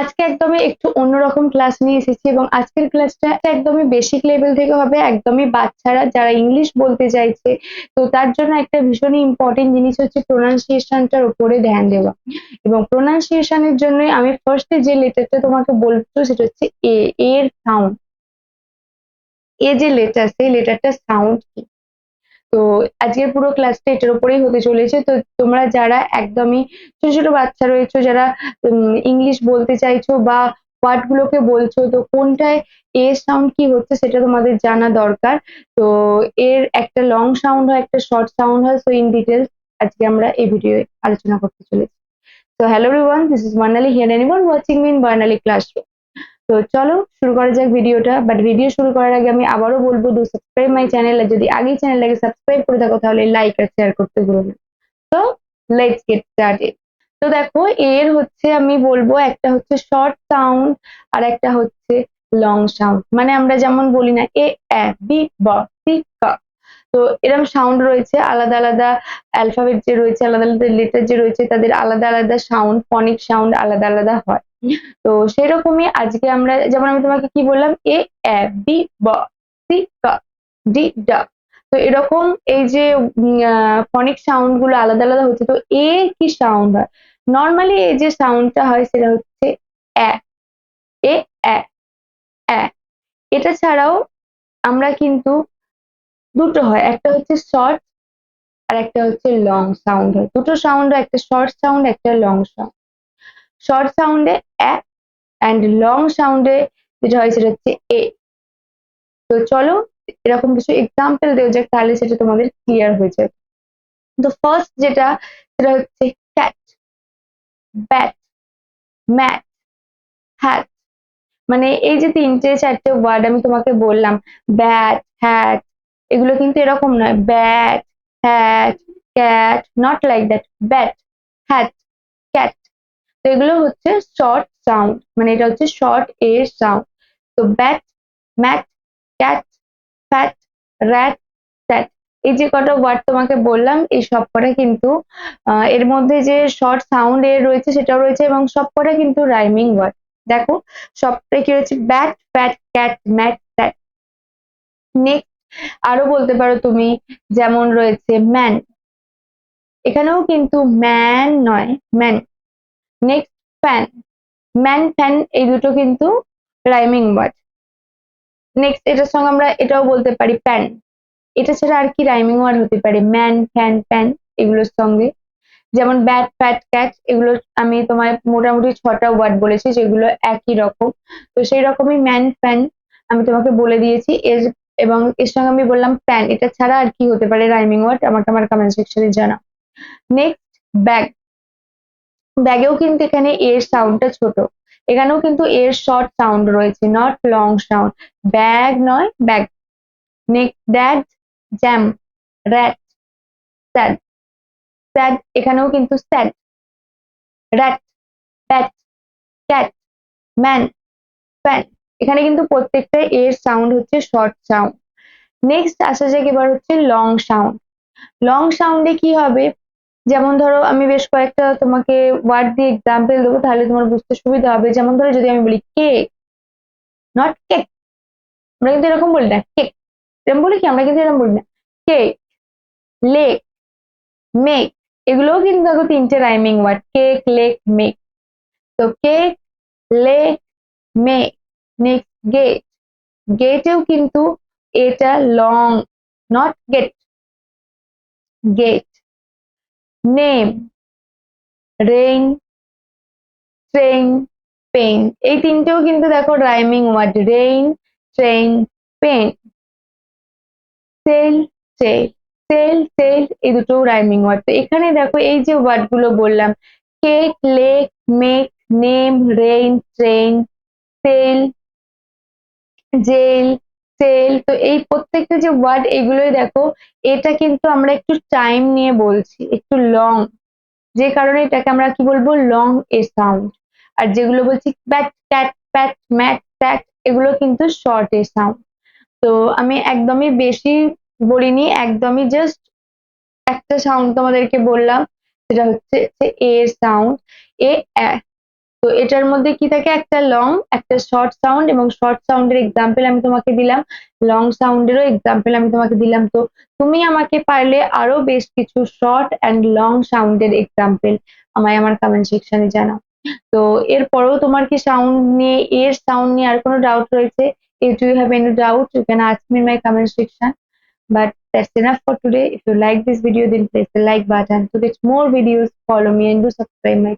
আজকে একদমই একটু অন্যরকম ক্লাস নিয়ে এসেছি এবং আজকের ক্লাসটা একদমই বেসিক লেভেল থেকে হবে, একদমই বাচ্চারা যারা ইংলিশ বলতে চাইছে, তো তার জন্য একটা ভীষণই ইম্পর্টেন্ট জিনিস হচ্ছে প্রোনাউন্সিয়েশনটার উপরে ধ্যান দেওয়া। এবং প্রোনাউন্সিয়েশনের জন্য আমি ফার্স্টে যে লেটারটা তোমাকে বলছো সেটা হচ্ছে এ এর সাউন্ড এ যে লেটার সেই লেটারটা সাউন্ড কি? তো আজকের পুরো ক্লাসটা এটার উপরেই হতে চলেছে। তো তোমরা যারা একদমই ছোট ছোট বাচ্চা রয়েছে, যারা ইংলিশ বলতে চাইছো বা ওয়ার্ড গুলোকে বলছো, তো কোনটায় এ সাউন্ড কি হচ্ছে সেটা তোমাদের জানা দরকার। তো এর একটা লং সাউন্ড হয়, একটা শর্ট সাউন্ড হয় সো ইন ডিটেলস আজকে আমরা এই ভিডিও আলোচনা করতে চলেছি। তো hello everyone this is Barnali here anyone watching me in Barnali classroom তো চলো শুরু করা যাক ভিডিওটা বাট ভিডিও শুরু করার আগে আমি আবারও বলব ডু সাবস্ক্রাইব মাই চ্যানেল যদি আগেই চ্যানেলটাকে সাবস্ক্রাইব করে থাকো, তাহলে লাইক আর শেয়ার করতে ভুলো না। তো লেটস গেট স্টার্টেড তো দেখো, এর হচ্ছে আমি বলব, একটা হচ্ছে শর্ট সাউন্ড আর একটা হচ্ছে লং সাউন্ড মানে আমরা যেমন বলি না এ এ বি ব সি ক তো এরকম সাউন্ড রয়েছে, আলাদা আলাদা অ্যালফাবেট যে রয়েছে, আলাদা আলাদা লেটার যে রয়েছে, তাদের আলাদা আলাদা সাউন্ড ফনিক সাউন্ড আলাদা আলাদা হয়। তো সেরকমই আজকে আমরা, যেমন আমি তোমাকে কি বললাম? এ বি ব সি ক ডি ড তো এরকম এই যে ফনিক সাউন্ডগুলো আলাদা আলাদা হচ্ছে, তো এ কি সাউন্ড হয়? নর্মালি এই যে সাউন্ডটা হয়, সেটা হচ্ছে এ এ এটা ছাড়াও আমরা কিন্তু দুটো হয়, একটা হচ্ছে শর্ট আর একটা হচ্ছে লং সাউন্ড হয়। দুটো সাউন্ড হয়, একটা শর্ট সাউন্ড একটা লং সাউন্ড শর্ট সাউন্ডে এ অ্যান্ড লং সাউন্ডে যেটা হয় সেটা হচ্ছে এ তো চলো এরকম কিছু এক্সাম্পল দেওয়া যাক, তাহলে সেটা তোমাদের ক্লিয়ার হয়ে যাবে। তো ফার্স্ট যেটা, সেটা হচ্ছে ক্যাট ব্যাট ম্যাট হ্যাট মানে এই যে তিনটে, চারটে ওয়ার্ড আমি তোমাকে বললাম ব্যাট হ্যাট এগুলো কিন্তু এরকম নয়। Bat hat cat not like that bat hat cat তো এগুলো হচ্ছে শর্ট সাউন্ড মানে এটা হচ্ছে শর্ট এ সাউন্ড তো bat mat cat fat rat sat এই যে কটা ওয়ার্ড তোমাকে বললাম, এই সব কটা কিন্তু এর মধ্যে যে শর্ট সাউন্ড এর রয়েছে সেটাও রয়েছে এবং সব কটা কিন্তু রাইমিং ওয়ার্ড দেখো সবটাই কি রয়েছে? Bat fat cat mat sat next আরও বলতে পারো তুমি, যেমন রয়েছে ম্যান এখানেও কিন্তু ম্যান নয় man next fan man fan এই দুটো কিন্তু রাইমিং ওয়ার্ড নেক্সট এটার সঙ্গে আমরা এটাও বলতে পারি প্যান এটা ছাড়া আর কি রাইমিং ওয়ার্ড হতে পারে? ম্যান ফ্যান প্যান এগুলোর সঙ্গে। যেমন ব্যাট ফ্যাট ক্যাট এগুলো আমি তোমার মোটামুটি ছটা ওয়ার্ড বলেছি, যেগুলো একই রকম। তো সেই রকমই ম্যান ফ্যান আমি তোমাকে বলে দিয়েছি। এর এবং এর সঙ্গে আমি বললাম প্যান এটা ছাড়া আর কি হতে পারে রাইমিং ওয়ার্ড আমাকে আমার কমেন্ট সেকশনে জানা নেক্সট ব্যাগ ব্যাগেও কিন্তু এখানে এর সাউন্ডটা ছোট। এখানেও কিন্তু এর শর্ট সাউন্ড রয়েছে নট লং সাউন্ড ব্যাগ নয় bag next dad jam rat sad sad এখানেও কিন্তু sad rat bat cat man fan এখানে কিন্তু প্রত্যেকটা এর সাউন্ড হচ্ছে শর্ট সাউন্ড নেক্সট আসা যাক এবার হচ্ছে লং সাউন্ড লং সাউন্ডে কি হবে? যেমন ধরো আমি বেশ কয়েকটা তোমাকে ওয়ার্ড দিয়ে এক্সাম্পল দেবো, তাহলে তোমার বুঝতে সুবিধা হবে। যেমন ধরো যদি আমি বলি কেক নট কেক আমরা কিন্তু এরকম বলি না কেক এরকম বলি কি? আমরা কিন্তু এরকম বলি না। কেক লেক মেক এগুলোও কিন্তু দেখো তিনটে rhyming word cake lake make তো cake lake make next get. গেটেও কিন্তু এটা long not get get name rain train pen এই তিনটেও কিন্তু দেখো rhyming word rain train pen sell sell sell sell এই দুটো রাইমিং ওয়ার্ড তো এখানে দেখো এই যে ওয়ার্ডগুলো বললাম cake lake make name rain train sell gel, sell, তো এই প্রত্যেকটা যে ওয়ার্ড এগুলোই দেখো, এটা কিন্তু আমরা একটু টাইম নিয়ে বলছি, একটু লং। যে কারণে এটাকে আমরা কি বলব? Long a sound. আর যেগুলো বলছি, প্যাট, ক্যাট, প্যাট, ম্যাট, ট্যাট, এগুলো কিন্তু শর্ট এ সাউন্ড। তো আমি একদমই বেশি বলিনি, একদমই জাস্ট একটা সাউন্ড তোমাদেরকে বললাম, সেটা হচ্ছে এ সাউন্ড। এ তো এটার মধ্যে কি থাকে? একটা লং একটা শর্ট সাউন্ড এবং শর্ট সাউন্ডের এক্সাম্পল আমি তোমাকে দিলাম। লং সাউন্ডেরও এক্সাম্পল আমি তোমাকে দিলাম। তো তুমি আমাকে পারলে আরও বেশ কিছু শর্ট অ্যান্ড লং সাউন্ডের এক্সাম্পল আমায় আমার কমেন্ট সেকশনে জানাও। তো এরপরেও তোমার কি সাউন্ড নিয়ে, এর সাউন্ড নিয়ে আর কোনো ডাউট রয়েছে? If you have any doubt, you can ask me in my comment section but that's enough for today. If you like this video, then press the like button. To get more videos, follow me and do subscribe my